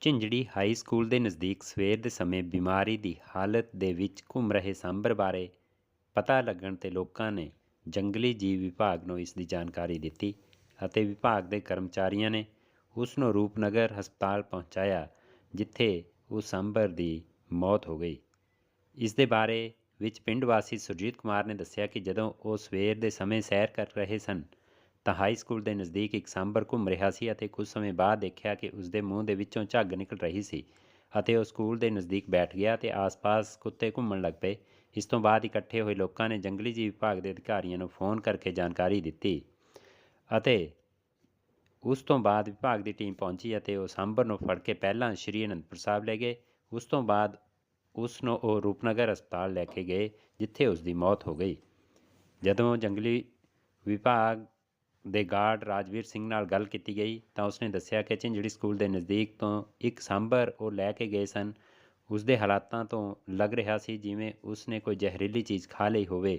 ਝਿੰਜੜੀ high school ਦੇ ਨਜ਼ਦੀਕ ਸਵੇਰ ਦੇ ਸਮੇਂ ਬਿਮਾਰੀ ਦੀ ਹਾਲਤ ਦੇ ਵਿੱਚ ਘੁੰਮ ਰਹੇ ਸਾਂਭਰ ਬਾਰੇ ਪਤਾ ਲੱਗਣ ਤੇ ਲੋਕਾਂ ਨੇ ਜੰਗਲੀ ਜੀਵ ਵਿਭਾਗ ਨੂੰ ਇਸ ਦੀ ਜਾਣਕਾਰੀ ਦਿੱਤੀ ਅਤੇ ਵਿਭਾਗ ਦੇ ਕਰਮਚਾਰੀਆਂ ਨੇ ਉਸ ਨੂੰ ਰੂਪਨਗਰ ਹਸਪਤਾਲ ਪਹੁੰਚਾਇਆ, ਜਿੱਥੇ ਉਸ ਸਾਂਭਰ ਦੀ ਮੌਤ ਹੋ ਗਈ। ਇਸ ਦੇ ਬਾਰੇ ਵਿੱਚ ਪਿੰਡ ਵਾਸੀ ਸੁਰਜੀਤ ਕੁਮਾਰ ਨੇ ਦੱਸਿਆ ਕਿ ਜਦੋਂ ਉਹ ਸਵੇਰ ਦੇ ਸਮੇਂ ਸੈਰ ਕਰ ਰਹੇ ਸਨ ਤਾਂ ਹਾਈ ਸਕੂਲ ਦੇ ਨਜ਼ਦੀਕ ਇੱਕ ਸਾਂਭਰ ਘੁੰਮ ਰਿਹਾ ਸੀ ਅਤੇ ਕੁਝ ਸਮੇਂ ਬਾਅਦ ਦੇਖਿਆ ਕਿ ਉਸ ਦੇ ਮੂੰਹ ਦੇ ਵਿੱਚੋਂ ਝੱਗ ਨਿਕਲ ਰਹੀ ਸੀ ਅਤੇ ਉਹ ਸਕੂਲ ਦੇ ਨਜ਼ਦੀਕ ਬੈਠ ਗਿਆ ਤੇ ਆਸ-ਪਾਸ ਕੁੱਤੇ ਘੁੰਮਣ ਲੱਗ ਪਏ ਇਸ ਤੋਂ ਬਾਅਦ ਇਕੱਠੇ ਹੋਏ ਲੋਕਾਂ ਨੇ ਜੰਗਲੀ ਜੀਵ ਵਿਭਾਗ ਦੇ ਅਧਿਕਾਰੀਆਂ ਨੂੰ ਫੋਨ ਕਰਕੇ ਜਾਣਕਾਰੀ ਦਿੱਤੀ ਅਤੇ ਉਸ ਤੋਂ ਬਾਅਦ ਵਿਭਾਗ ਦੀ ਟੀਮ ਪਹੁੰਚੀ ਅਤੇ ਉਹ ਸਾਂਭਰ ਨੂੰ ਫੜ ਕੇ ਪਹਿਲਾਂ ਸ਼੍ਰੀ ਅਨੰਦਪੁਰ ਸਾਹਿਬ ਲੈ ਗਏ ਉਸ ਤੋਂ ਬਾਅਦ ਉਸ ਨੂੰ ਉਹ ਰੂਪਨਗਰ ਹਸਪਤਾਲ ਲੈ ਕੇ ਗਏ ਜਿੱਥੇ ਉਸ ਦੀ ਮੌਤ ਹੋ ਗਈ ਜਦੋਂ ਜੰਗਲੀ ਵਿਭਾਗ ਦੇ ਗਾਰਡ ਰਾਜਵੀਰ ਸਿੰਘ ਨਾਲ ਗੱਲ ਕੀਤੀ ਗਈ ਤਾਂ ਉਸਨੇ ਦੱਸਿਆ ਕਿ ਝਿੰਜੜੀ ਸਕੂਲ ਦੇ ਨਜ਼ਦੀਕ ਤੋਂ ਇੱਕ ਸਾਂਭਰ ਉਹ ਲੈ ਕੇ ਗਏ ਸਨ। ਉਸ ਦੇ ਹਾਲਾਤਾਂ ਤੋਂ ਲੱਗ ਰਿਹਾ ਸੀ ਜਿਵੇਂ ਉਸਨੇ ਕੋਈ ਜ਼ਹਿਰੀਲੀ ਚੀਜ਼ ਖਾ ਲਈ ਹੋਵੇ।